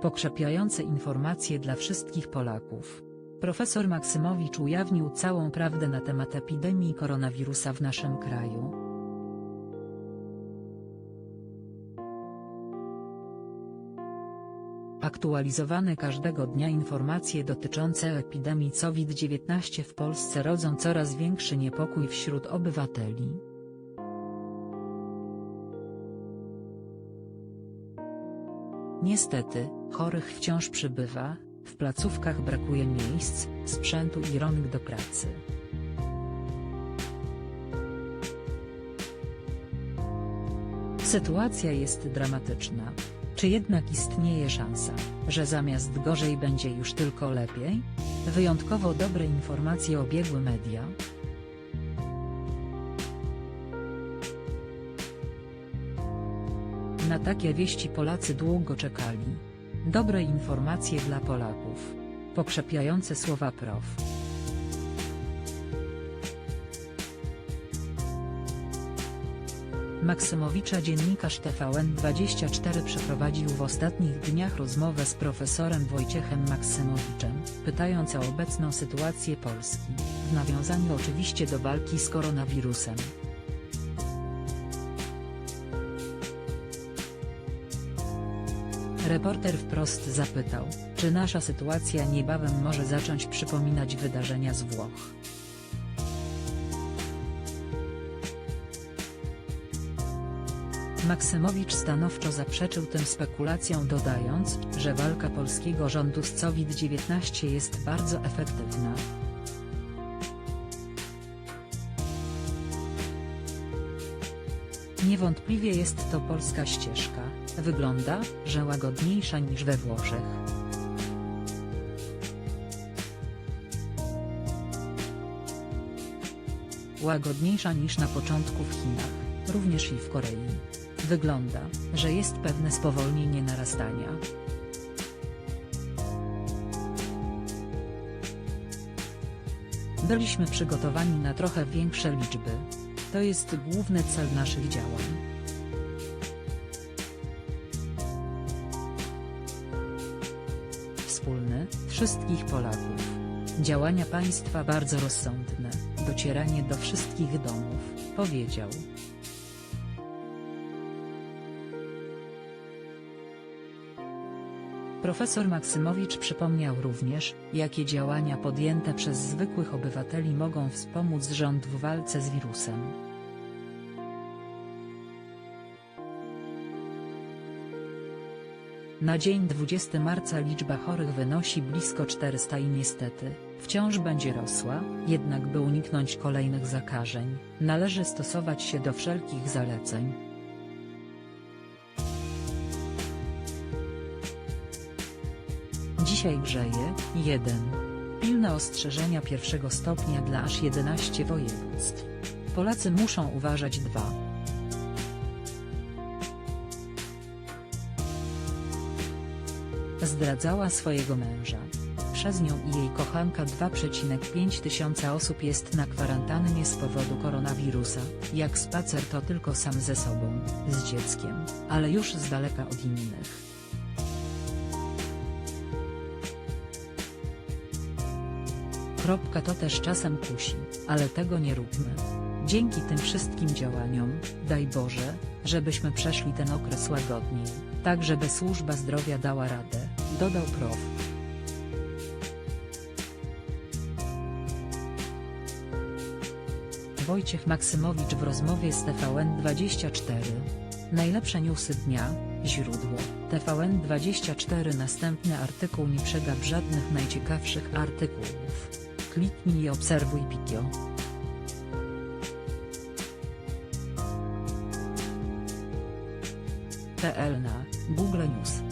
Pokrzepiające informacje dla wszystkich Polaków. Profesor Maksymowicz ujawnił całą prawdę na temat epidemii koronawirusa w naszym kraju. Aktualizowane każdego dnia informacje dotyczące epidemii COVID-19 w Polsce rodzą coraz większy niepokój wśród obywateli. Niestety, chorych wciąż przybywa, w placówkach brakuje miejsc, sprzętu i rąk do pracy. Sytuacja jest dramatyczna. Czy jednak istnieje szansa, że zamiast gorzej będzie już tylko lepiej? Wyjątkowo dobre informacje obiegły media. Na takie wieści Polacy długo czekali. Dobre informacje dla Polaków. Pokrzepiające słowa prof. Maksymowicza dziennikarz TVN24 przeprowadził w ostatnich dniach rozmowę z profesorem Wojciechem Maksymowiczem, pytając o obecną sytuację Polski, w nawiązaniu oczywiście do walki z koronawirusem. Reporter wprost zapytał, czy nasza sytuacja niebawem może zacząć przypominać wydarzenia z Włoch. Maksymowicz stanowczo zaprzeczył tym spekulacjom dodając, że walka polskiego rządu z COVID-19 jest bardzo efektywna. Niewątpliwie jest to polska ścieżka, wygląda, że łagodniejsza niż we Włoszech. Łagodniejsza niż na początku w Chinach, również i w Korei. Wygląda, że jest pewne spowolnienie narastania. Byliśmy przygotowani na trochę większe liczby. To jest główny cel naszych działań. Wszystkich Polaków. Działania państwa bardzo rozsądne, docieranie do wszystkich domów, powiedział. Profesor Maksymowicz przypomniał również, jakie działania podjęte przez zwykłych obywateli mogą wspomóc rząd w walce z wirusem. Na dzień 20 marca liczba chorych wynosi blisko 400 i niestety, wciąż będzie rosła, jednak by uniknąć kolejnych zakażeń, należy stosować się do wszelkich zaleceń. Dzisiaj grzeje, 1. Pilne ostrzeżenia pierwszego stopnia dla aż 11 województw. Polacy muszą uważać 2. Zdradzała swojego męża. Przez nią i jej kochanka 2,5 tysiąca osób jest na kwarantannie z powodu koronawirusa, jak spacer to tylko sam ze sobą, z dzieckiem, ale już z daleka od innych. Kropka to też czasem kusi, ale tego nie róbmy. Dzięki tym wszystkim działaniom, daj Boże, żebyśmy przeszli ten okres łagodniej, tak żeby służba zdrowia dała radę, dodał prof. Wojciech Maksymowicz w rozmowie z TVN24. Najlepsze newsy dnia, źródło, TVN24 Następny artykuł nie przegap żadnych najciekawszych artykułów. Kliknij i obserwuj Pikio. PL na Google News